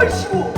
15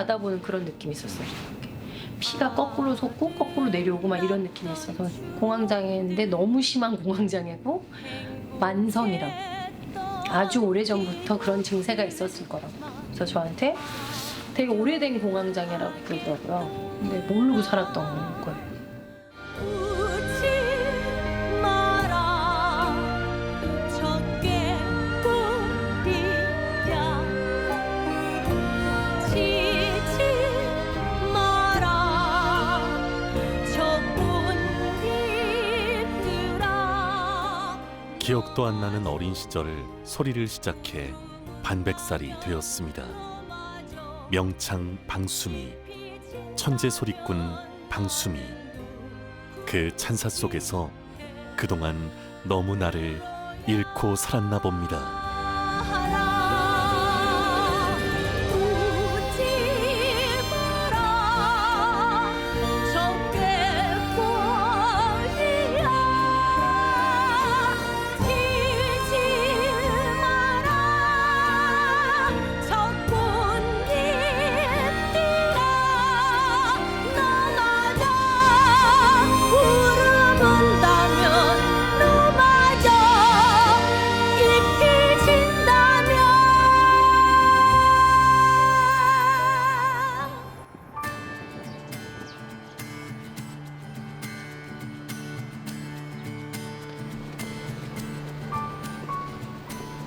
받아보는 그런 느낌이 있었어요. 피가 거꾸로 솟고 거꾸로 내려오고 막 이런 느낌이 있어서 공황장애인데 너무 심한 공황장애고 만성이라고 아주 오래전부터 그런 증세가 있었을 거라고 그래서 저한테 되게 오래된 공황장애라고 그러더라고요. 근데 모르고 살았던 거예요. 기억도 안 나는 어린 시절을 소리를 시작해 반백살이 되었습니다. 명창 방수미, 천재 소리꾼 방수미. 그 찬사 속에서 그동안 너무 나를 잃고 살았나 봅니다.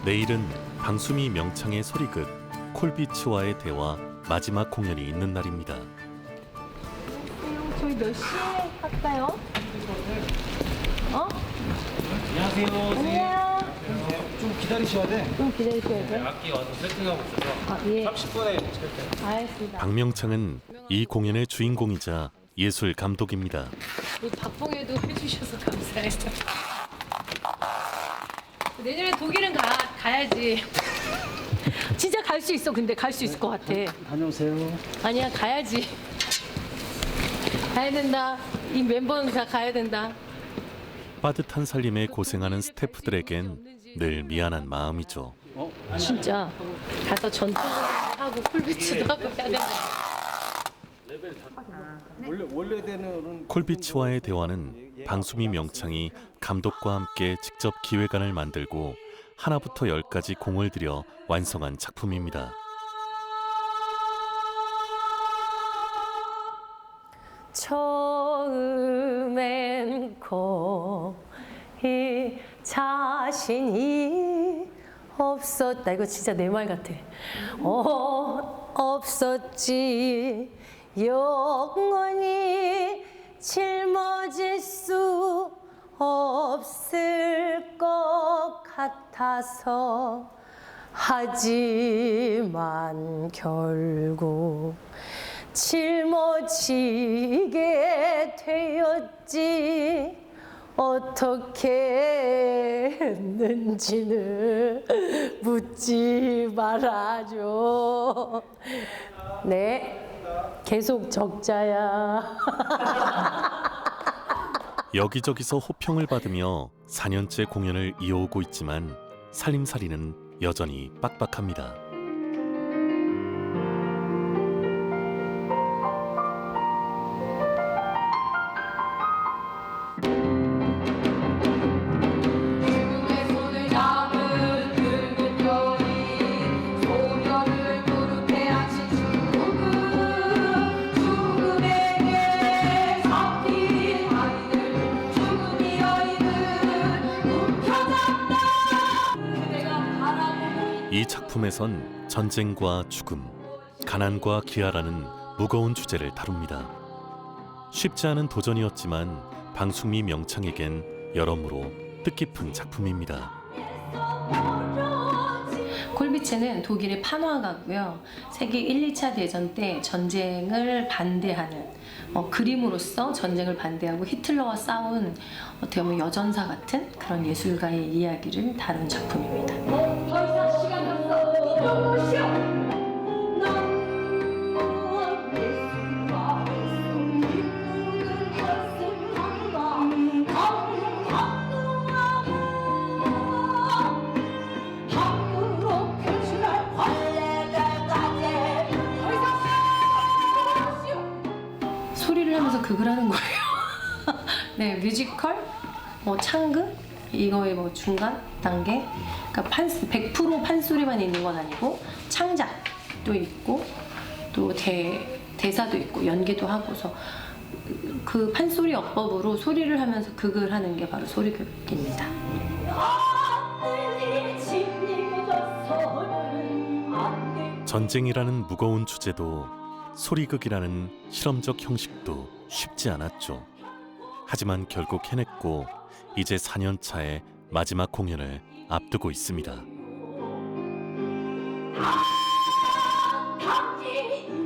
내일은 방수미 명창의 소리극 콜비츠와의 대화 마지막 공연이 있는 날입니다. 저희 몇 시에 할까요? 어? 안녕하세요. 안녕. 좀 기다리셔야 돼. 좀 기다리셔야 돼요. 악기 와서 세팅하고 있어서 아, 예. 30분에 체크. 알겠습니다. 박명창은 이 공연의 주인공이자 예술 감독입니다. 우리 박봉에도 해주셔서 감사해요. 내년에 독일은 가, 가야지. 진짜 갈 수 있어. 근데 갈 수 있을 것 같아. 다녀오세요. 아니야, 가야지. 가야 된다. 이 멤버는 다 가야 된다. 빠듯한 살림에 고생하는 스태프들에겐 늘 미안한 마음이죠. 진짜 가서 전투도 하고 쿨비치도 하고 해야 된다. 원래 콜비츠와의 대화는 방수미 명창이 감독과 함께 직접 기획안을 만들고 하나부터 열까지 공을 들여 완성한 작품입니다. 처음엔 거의 자신이 없었다. 이거 진짜 내 말 같아. 어, 없었지. 영원히 짊어질 수 없을 것 같아서 하지만 결국 짊어지게 되었지. 어떻게 했는지는 묻지 말아줘. 네 계속 적자야 여기저기서 호평을 받으며 4년째 공연을 이어오고 있지만 살림살이는 여전히 빡빡합니다. 작품에선 전쟁과 죽음, 가난과 기아라는 무거운 주제를 다룹니다. 쉽지 않은 도전이었지만 방숙미 명창에겐 여러모로 뜻깊은 작품입니다. 콜비체는 독일의 판화가고요. 세계 1, 2차 대전 때 전쟁을 반대하는 어, 그림으로서 전쟁을 반대하고 히틀러와 싸운 어떻게 보면 여전사 같은 그런 예술가의 이야기를 다룬 작품입니다. 소리를 하면서 극을 하는 거예요. 네, 뮤지컬, 뭐 창극 이거의 뭐 중간 단계. 그러니까 판, 100% 판소리만 있는 건 아니고 창작도 있고 또 대, 대사도 있고 연기도 하고서 그 판소리 어법으로 소리를 하면서 극을 하는 게 바로 소리극입니다. 전쟁이라는 무거운 주제도 소리극이라는 실험적 형식도 쉽지 않았죠. 하지만 결국 해냈고 이제 4년 차의 마지막 공연을 앞두고 있습니다.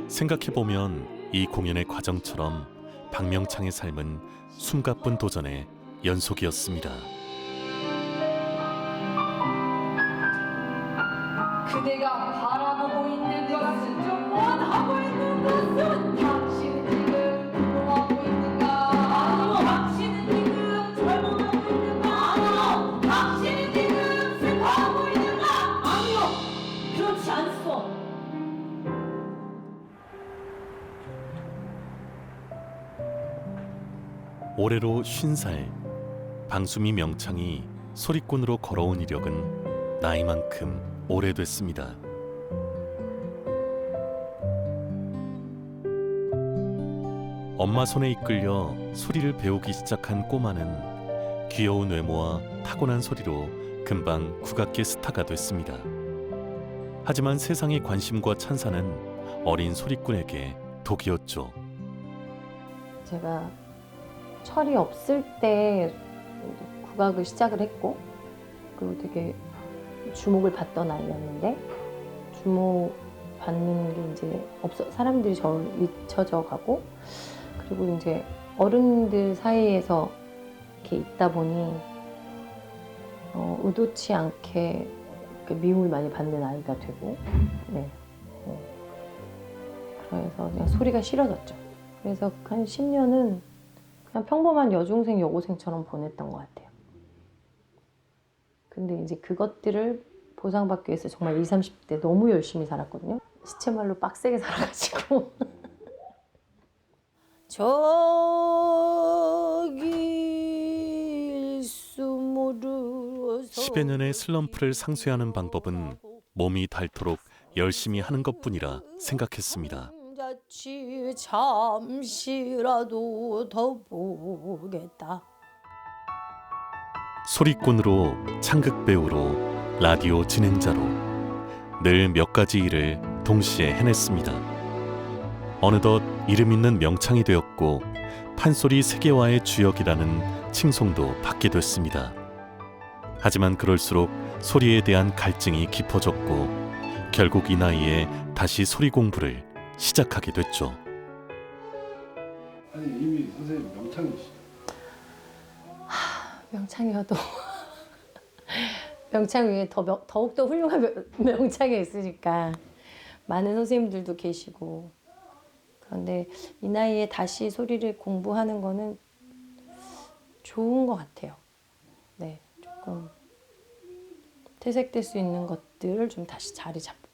생각해보면 이 공연의 과정처럼 박명창의 삶은 숨가쁜 도전의 연속이었습니다. 그대가 올해로 50살 방수미 명창이 소리꾼으로 걸어온 이력은 나이만큼 오래됐습니다. 엄마 손에 이끌려 소리를 배우기 시작한 꼬마는 귀여운 외모와 타고난 소리로 금방 국악계 스타가 됐습니다. 하지만 세상의 관심과 찬사는 어린 소리꾼에게 독이었죠. 제가 철이 없을 때 국악을 시작을 했고 그리고 되게 주목을 받던 아이였는데 주목 받는 게 이제 없어 사람들이 저를 잊혀져 가고 그리고 이제 어른들 사이에서 이렇게 있다 보니 어, 의도치 않게 그 미움을 많이 받는 아이가 되고 네. 네. 그래서 그냥 소리가 싫어졌죠. 그래서 한 10년은 그냥 평범한 여중생 여고생처럼 보냈던 것 같아요. 근데 이제 그것들을 보상받기 위해서 정말 20, 30대 너무 열심히 살았거든요. 시체말로 빡세게 살아가지고. 10여 년의 슬럼프를 상쇄하는 방법은 몸이 닳도록 열심히 하는 것뿐이라 생각했습니다. 자치 잠시라도 더 보겠다. 소리꾼으로 창극 배우로 라디오 진행자로 늘 몇 가지 일을 동시에 해냈습니다. 어느덧 이름 있는 명창이 되었고 판소리 세계화의 주역이라는 칭송도 받게 됐습니다. 하지만 그럴수록 소리에 대한 갈증이 깊어졌고 결국 이 나이에 다시 소리 공부를 시작하게 됐죠. 아니 이미 선생님 명창이시. 명창이어도 명창 위에 더 명- 더욱더 훌륭한 명- 명창이 있으니까 많은 선생님들도 계시고 그런데 이 나이에 다시 소리를 공부하는 거는 좋은 것 같아요. 네, 조금 퇴색될 수 있는 것들을 좀 다시 자리 잡고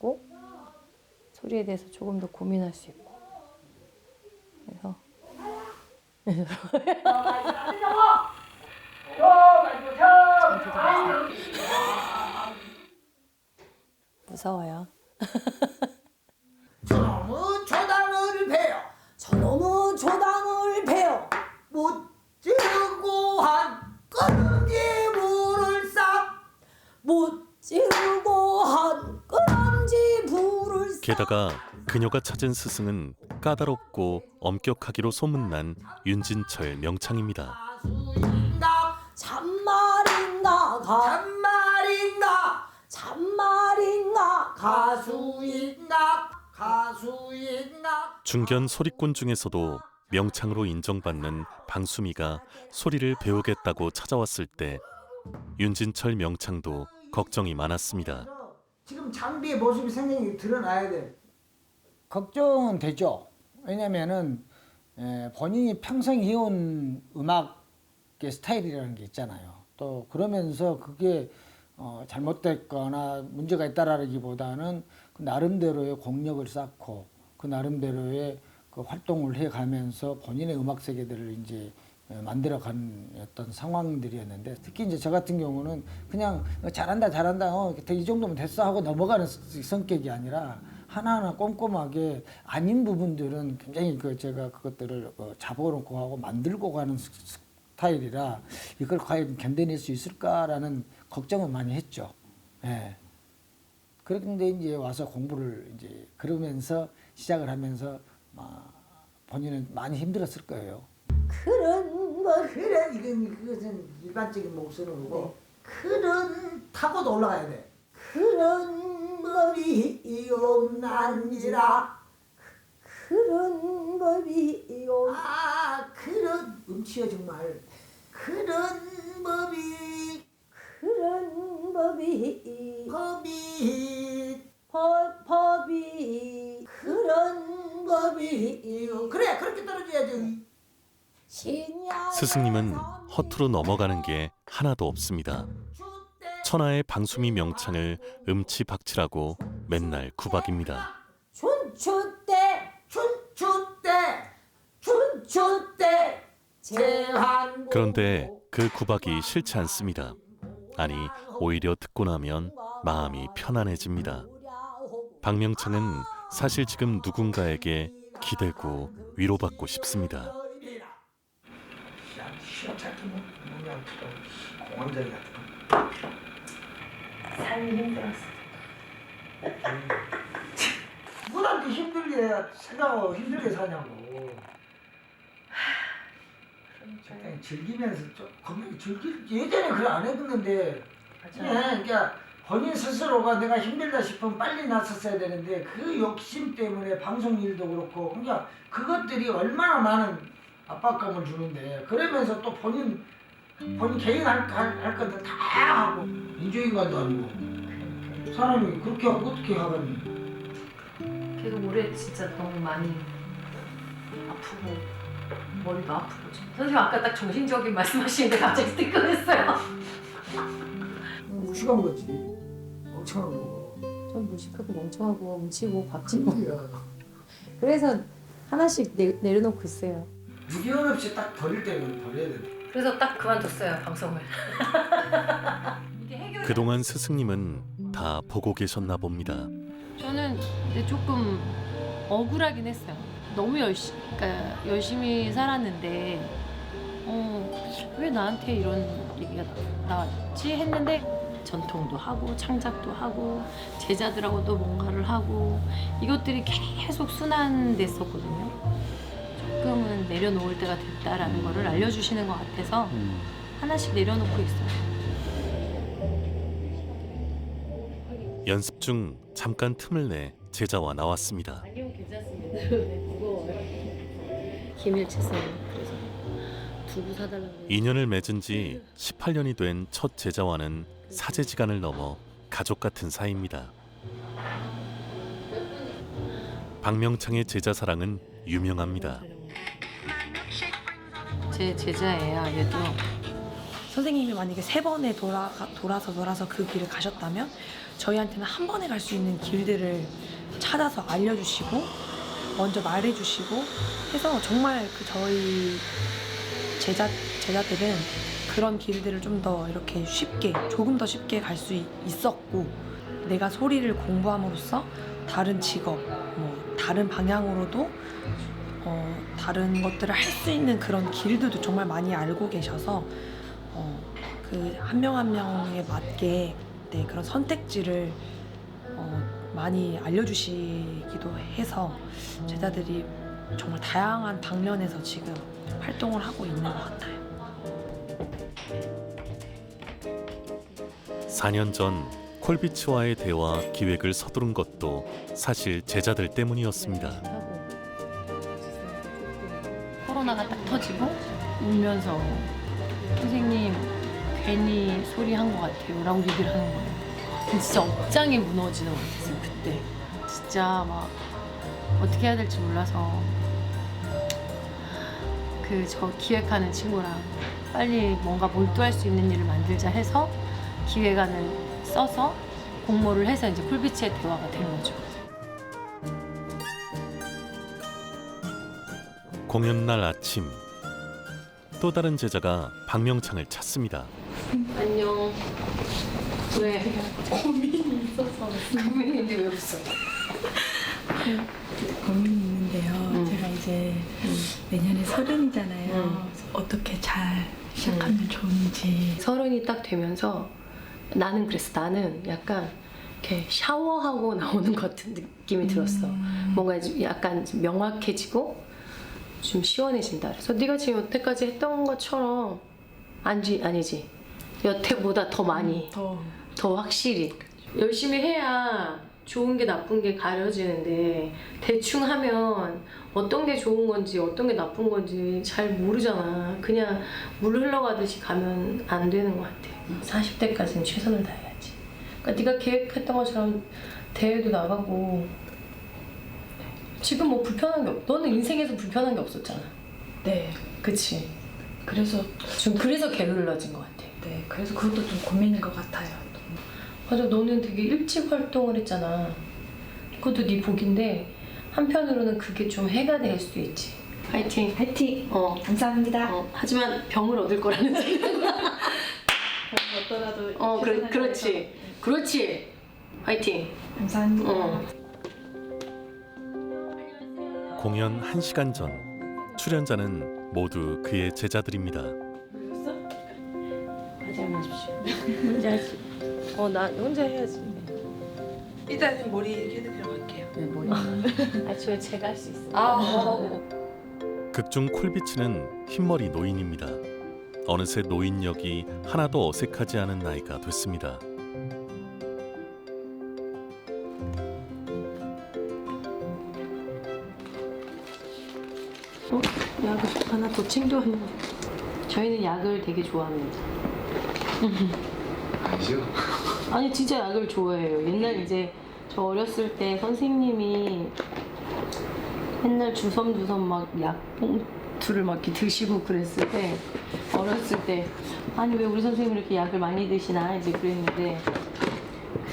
소리에 대해서 조금 더 고민할 수 있고. 그래서. 무서워요. 게다가 그녀가 찾은 스승은 까다롭고 엄격하기로 소문난 윤진철 명창입니다. 가수인가 참말인가? 참말인가? 참말인가? 가수인가? 가수인가 중견 소리꾼 중에서도 명창으로 인정받는 방수미가 소리를 배우겠다고 찾아왔을 때 윤진철 명창도 걱정이 많았습니다. 지금 장비의 모습이 상당히 드러나야 돼. 걱정은 되죠. 왜냐면은 에, 본인이 평생 해온 음악의 스타일이라는 게 있잖아요. 또 그러면서 그게 어, 잘못됐거나 문제가 있다라기보다는 그 나름대로의 공력을 쌓고 그 나름대로의 그 활동을 해가면서 본인의 음악 세계들을 이제 에, 만들어간 어떤 상황들이었는데 특히 이제 저 같은 경우는 그냥 잘한다 잘한다 어, 이 정도면 됐어 하고 넘어가는 스- 성격이 아니라 하나하나 꼼꼼하게 아닌 부분들은 굉장히 그 제가 그것들을 어, 잡아놓고 하고 만들고 가는 스- 스타일이라 이걸 과연 견뎌낼 수 있을까라는 걱정은 많이 했죠. 예. 그런데 이제 와서 공부를 이제 그러면서 시작을 하면서 아, 본인은 많이 힘들었을 거예요. 그런 것 그래. 이건 그것은 일반적인 목소리는 거고. 그런 타고도 올라가야 돼. 그런 법이 없나니라. 그런 법이 없 아 그런 음치여 정말. 그런 법이 그런 법이 법이. 법, 법이. 그런 법이 그래 그렇게 떨어져야죠. 스승님은 허투루 넘어가는 게 하나도 없습니다. 천하의 방수미 명창을 음치박치라고 맨날 구박입니다. 춘추 때 춘추 때 춘추 때 제한 그런데 그 구박이 싫지 않습니다. 아니, 오히려 듣고 나면 마음이 편안해집니다. 박명창은 사실 지금 누군가에게 기대고 위로받고 싶습니다. 시험 찾기 뭐 그냥 공황장애 삶이 힘들었어. 누구한테 힘들게 생각하고 힘들게 사냐고. 적당히 즐기면서 좀 건강히 즐길 예전에 그래 안 그냥 그러니까 본인 스스로가 내가 힘들다 싶으면 빨리 나섰어야 되는데 그 욕심 때문에 방송 일도 그렇고 그러니까 그것들이 얼마나 많은 압박감을 주는데 그러면서 또 본인 본인 개인 할, 할, 할 건데 다 하고 인조인간도 아니고 사람이 그렇게 하고 어떻게 하겠니? 계속 올해 진짜 너무 많이 아프고 머리도 아프고 좀. 선생님 아까 딱 정신적인 말씀하시는데 갑자기 뜨끔했어요. 무식한 거지 멍청한 거고 좀 무식하고 멍청하고 뭉치고 박치고 그래서 하나씩 내, 내려놓고 있어요. 유기원 없이 딱 버릴 때는 버려야 돼 그래서 딱 그만뒀어요 방송을. 그동안 스승님은 다 보고 계셨나 봅니다. 저는 근데 조금 억울하긴 했어요. 너무 열심히, 그러니까 열심히 살았는데, 어, 왜 나한테 이런 얘기가 나- 나왔지 했는데, 전통도 하고, 창작도 하고, 제자들하고도 뭔가를 하고, 이것들이 계속 순환됐었거든요. 조금은 내려놓을 때가 됐다라는 거를 알려주시는 것 같아서 하나씩 내려놓고 있어요. 연습 중 잠깐 틈을 내 제자와 나왔습니다. 아니요 괜찮습니다. 네, 무거워요. 김일채 쌤 그래서 두부 사달라고. 2년을 맺은 지 18년이 된 첫 제자와는 사제지간을 넘어 가족 같은 사이입니다. 박명창의 제자 사랑은 유명합니다. 제 제자예요. 얘도 선생님이 만약에 세 번에 돌아, 돌아서 돌아서 그 길을 가셨다면 저희한테는 한 번에 갈 수 있는 길들을 찾아서 알려주시고 먼저 말해주시고 해서 정말 그 저희 제자, 제자들은 그런 길들을 좀 더 이렇게 쉽게 조금 더 쉽게 갈 수 있었고 내가 소리를 공부함으로써 다른 직업 뭐 다른 방향으로도 어, 다른 것들을 할 수 있는 그런 길들도 정말 많이 알고 계셔서 어, 그 한 명 한 명에 맞게 네, 그런 선택지를 어, 많이 알려주시기도 해서 제자들이 정말 다양한 방면에서 지금 활동을 하고 있는 것 같아요. 4년 전 콜비츠와의 대화 기획을 서두른 것도 사실 제자들 때문이었습니다. 코로나가 딱 터지고? 울면서 선생님 괜히 소리 한 것 같아요. 라고 얘기를 하는 거예요. 진짜 억장이 무너지는 것 같았어요 그때. 진짜 막 어떻게 해야 될지 몰라서 그 저 기획하는 친구랑 빨리 뭔가 몰두할 수 있는 일을 만들자 해서 기획안을 써서 공모를 해서 이제 쿨비치의 대화가 된 거죠 공연 날 아침 또 다른 제자가 박명창을 찾습니다. 안녕. 왜? 고민이 있어서. 고민인데 왜 웃어? 고민이 있는데요. 음. 제가 이제 내년에 서른이잖아요. 음. 어떻게 잘 시작하면 좋은지. 서른이 딱 되면서 나는 그랬어. 나는 약간 이렇게 샤워하고 나오는 것 같은 느낌이 들었어. 뭔가 좀 약간 좀 명확해지고 좀 시원해진다. 그래서 네가 지금 여태까지 했던 것처럼 아니지 아니지. 여태보다 더 많이 더 더 확실히 열심히 해야 좋은 게 나쁜 게 가려지는데 대충 하면 어떤 게 좋은 건지 어떤 게 나쁜 건지 잘 모르잖아. 그냥 물 흘러가듯이 가면 안 되는 것 같아. 40대까지는 최선을 다해야지. 그러니까 네가 계획했던 것처럼 대회도 나가고 지금 뭐 불편한 게 없. 너는 인생에서 불편한 게 없었잖아. 네. 그치? 그래서 좀 그래서 게을러진 것 같아. 네. 그래서 그것도 좀 고민인 것 같아요. 맞아 너는 되게 일찍 활동을 했잖아 그것도 네 복인데 한편으로는 그게 좀 해가 될 수 있지 파이팅 파이팅. 어, 감사합니다. 어 하지만 병을 얻을 거라는 생각 어떠라도 어 그래, 최선을 그렇지 그렇지 파이팅 다해서. 감사합니다. 어. 공연 1시간 전 출연자는 모두 그의 제자들입니다. 하지 마십시오 혼자 하지 어 나 혼자 해야지 일단은 머리 해드리러 갈게요. 왜 뭐야 아 저희 제가 할 수 있어 아, 극중 콜비치는 흰머리 노인입니다. 어느새 노인 역이 하나도 어색하지 않은 나이가 됐습니다. 어? 약을 하나 더 챙겨왔는데 저희는 약을 되게 좋아합니다 아니죠? 아니 진짜 약을 좋아해요. 옛날 이제 저 어렸을 때 선생님이 맨날 주섬주섬 막 약 봉투를 막 이렇게 드시고 그랬을 때 어렸을 때 아니 왜 우리 선생님 이렇게 약을 많이 드시나 이제 그랬는데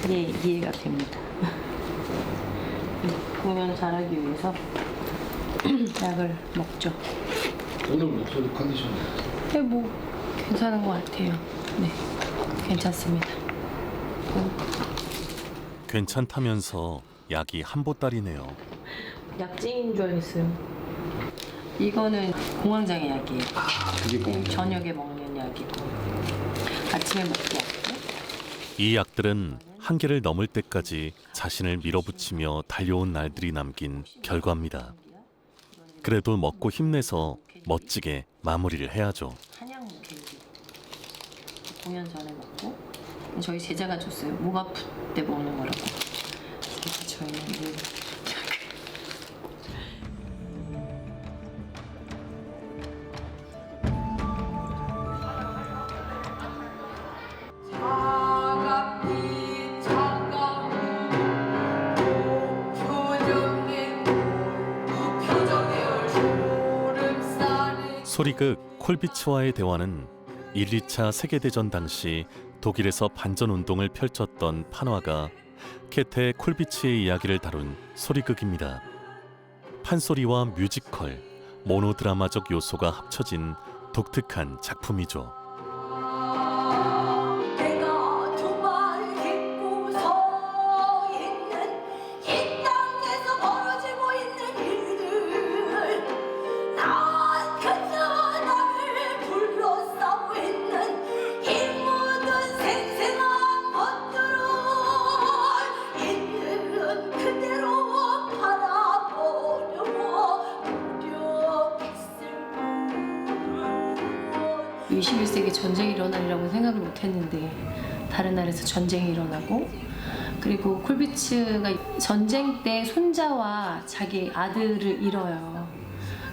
그게 이해가 됩니다. 공연 잘하기 위해서 약을 먹죠. 오늘 목소리 컨디션 네, 뭐 괜찮은 것 같아요. 네, 괜찮습니다. 괜찮다면서 약이 한 보따리네요. 약쟁인 줄 알겠어요. 이거는 공황장애 약이에요. 그게 뭐 저녁에 먹는 약이고 아침에 먹기 약고 이 약들은 한계를 넘을 때까지 자신을 밀어붙이며 달려온 날들이 남긴 결과입니다. 그래도 먹고 힘내서 멋지게 마무리를 해야죠. 한약 캔디 공연 전에 먹고 저희 제자가 줬어요. 목 아플 때 먹는 거라고. 저희는 늘 콜비츠와의 대화는 1, 2차 세계대전 당시 독일에서 반전 운동을 펼쳤던 판화가 케테 콜비치의 이야기를 다룬 소리극입니다. 판소리와 뮤지컬, 모노드라마적 요소가 합쳐진 독특한 작품이죠. 나라에서 전쟁이 일어나고 그리고 콜비츠가 전쟁 때 손자와 자기 아들을 잃어요.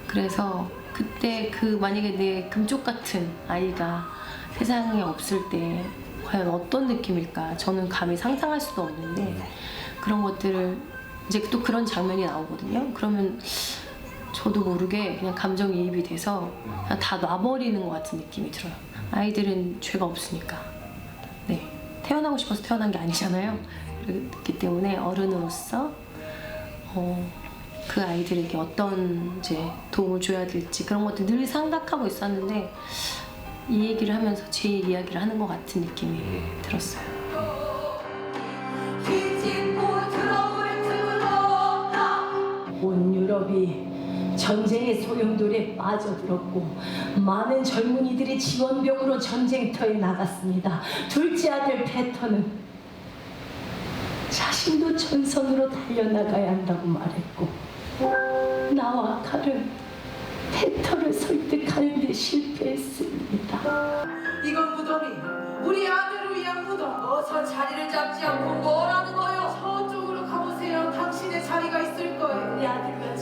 그래서 그때 그 만약에 내 금쪽 같은 아이가 세상에 없을 때 과연 어떤 느낌일까? 저는 감히 상상할 수도 없는데 그런 것들을 이제 또 그런 장면이 나오거든요. 그러면 저도 모르게 그냥 감정이입이 돼서 그냥 다 놔버리는 것 같은 느낌이 들어요. 아이들은 죄가 없으니까. 네. 태어나고 싶어서 태어난 게 아니잖아요. 그렇기 때문에 어른으로서 어, 그 아이들에게 어떤 이제 도움을 줘야 될지 그런 것들 늘 생각하고 있었는데 이 얘기를 하면서 제 이야기를 하는 것 같은 느낌이 들었어요. 드럼을 틀어라 온 유럽이 전쟁의 소용돌이에 빠져들었고 많은 젊은이들이 지원병으로 전쟁터에 나갔습니다. 둘째 아들 페터는 자신도 전선으로 달려나가야 한다고 말했고 나와 칼은 페터를 설득하는 데 실패했습니다. 이건 무덤이 우리 아들을 위한 무덤 어서 자리를 잡지 않고 뭐라는 거요 저쪽으로 가보세요 당신의 자리가 있을 거예요 우리 아들 위한 자리는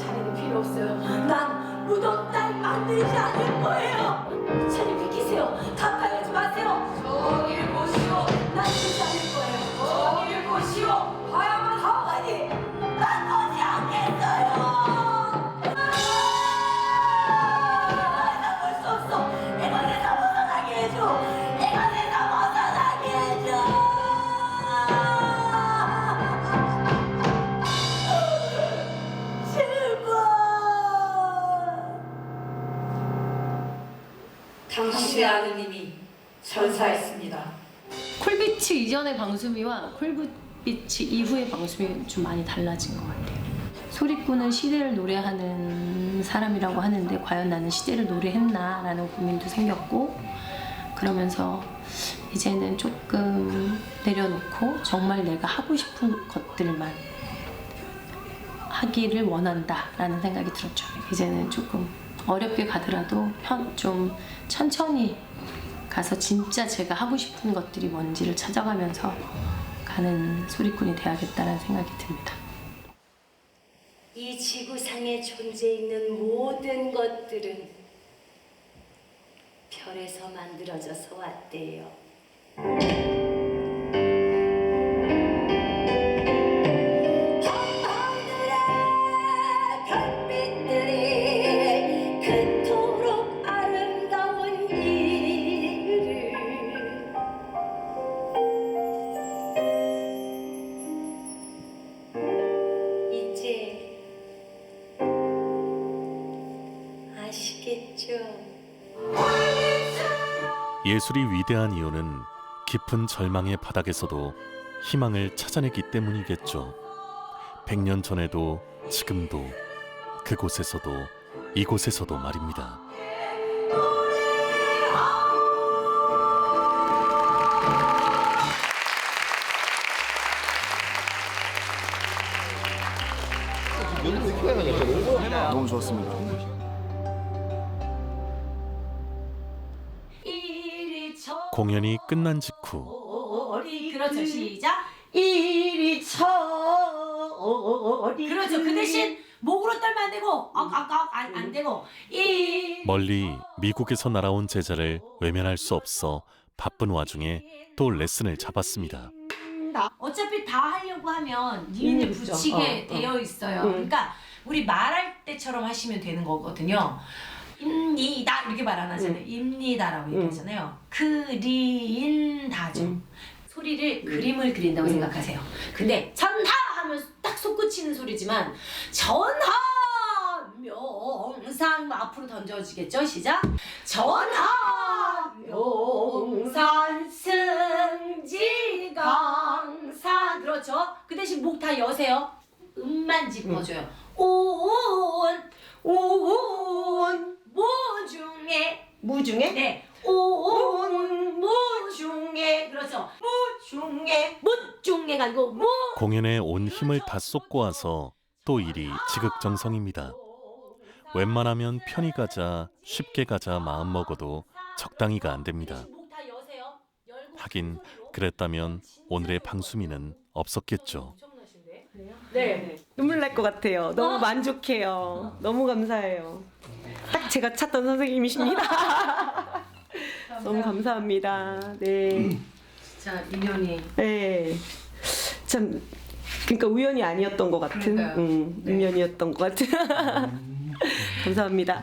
없어요. 난 무덤 딸 만들지 않을 거예요. 자리 비키세요. 가까이 오지 마세요. 저길 보시오 난 그러지 않을 거예요. 저길 보시오 전사했습니다 콜비츠 이전의 방수미와 콜비츠 이후의 방수미 좀 많이 달라진 것 같아요. 소리꾼은 시대를 노래하는 사람이라고 하는데 과연 나는 시대를 노래했나라는 고민도 생겼고 그러면서 이제는 조금 내려놓고 정말 내가 하고 싶은 것들만 하기를 원한다라는 생각이 들었죠. 이제는 조금 어렵게 가더라도 편, 좀 천천히 가서 진짜 제가 하고 싶은 것들이 뭔지를 찾아가면서 가는 소리꾼이 돼야겠다는 생각이 듭니다. 이 지구상에 존재 있는 모든 것들은 별에서 만들어져서 왔대요. 예술이 위대한 이유는 깊은 절망의 바닥에서도 희망을 찾아내기 때문이겠죠. 100년 전에도 지금도 그곳에서도 이곳에서도 말입니다. 너무 좋았습니다. 공연이 끝난 직후 어리 그렇죠 시작 이리 저리 그렇죠 그 대신 목으로 떨면 안 되고 아아안 안 되고 이 멀리 미국에서 날아온 제자를 외면할 수 없어 바쁜 와중에 또 레슨을 잡았습니다. 어차피 다 하려고 하면 니은을 붙이게 되어 있어요. 그러니까 우리 말할 때처럼 하시면 되는 거거든요. 입니다 이렇게 말 안 하잖아요. 입니다라고 얘기하잖아요. 그린다죠. 소리를 그림을 그린다고 생각하세요. 근데 전하 하면 딱 솟구치는 소리지만 전하 명상 앞으로 던져지겠죠? 시작. 전하 명산 승지 강산 그렇죠? 그 대신 목 다 여세요. 음만 짚어줘요. 온, 온, 무중에. 무중에? 네. 온, 무중에. 그렇죠. 무중에. 무중에가 아니고 무. 공연에 온 힘을 다 쏟고 와서 또 일이 지극정성입니다. 웬만하면 편히 가자, 쉽게 가자 마음 먹어도 적당히가 안 됩니다. 하긴. 그랬다면 오늘의 방수미는 없었겠죠. 엄청나신데? 네. 눈물 날 것 같아요. 너무 만족해요. 너무 감사해요. 딱 제가 찾던 선생님이십니다. 너무 감사합니다. 네. 진짜 인연이 네. 참, 그러니까 우연이 아니었던 것 같은, 그러니까요. 음, 네. 인연이었던 것 같은. 감사합니다.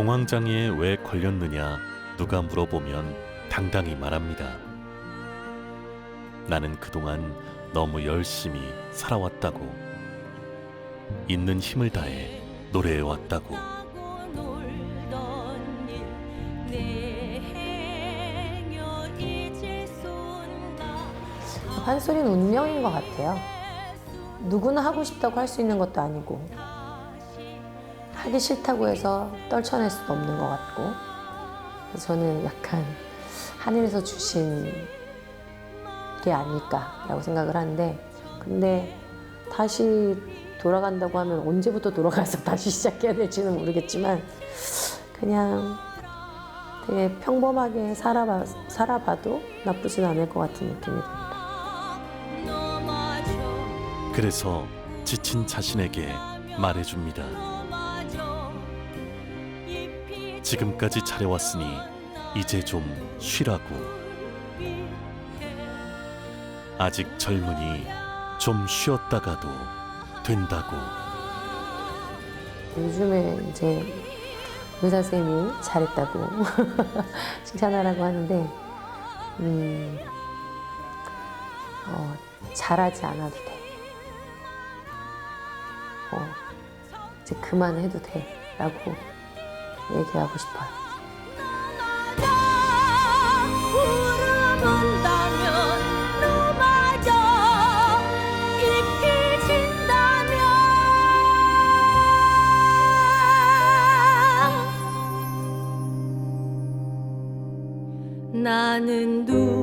공황장애에 왜 걸렸느냐 누가 물어보면 당당히 말합니다. 나는 그동안 너무 열심히 살아왔다고. 있는 힘을 다해 노래해왔다고. 판소리는 운명인 것 같아요. 누구나 하고 싶다고 할 수 있는 것도 아니고 하기 싫다고 해서 떨쳐낼 수도 없는 것 같고 저는 약간 하늘에서 주신 게 아닐까라고 생각을 하는데 근데 다시 돌아간다고 하면 언제부터 돌아가서 다시 시작해야 될지는 모르겠지만 그냥 되게 평범하게 살아봐, 살아봐도 나쁘진 않을 것 같은 느낌이 듭니다. 그래서 지친 자신에게 말해줍니다. 지금까지 잘해왔으니 이제 좀 쉬라고. 아직 젊으니 좀 쉬었다가도 된다고. 요즘에 이제 의사 선생님이 잘했다고 칭찬하라고 하는데 음, 어, 잘하지 않아도 돼. 어, 이제 그만해도 돼라고 얘기하고 싶어요. 나는 누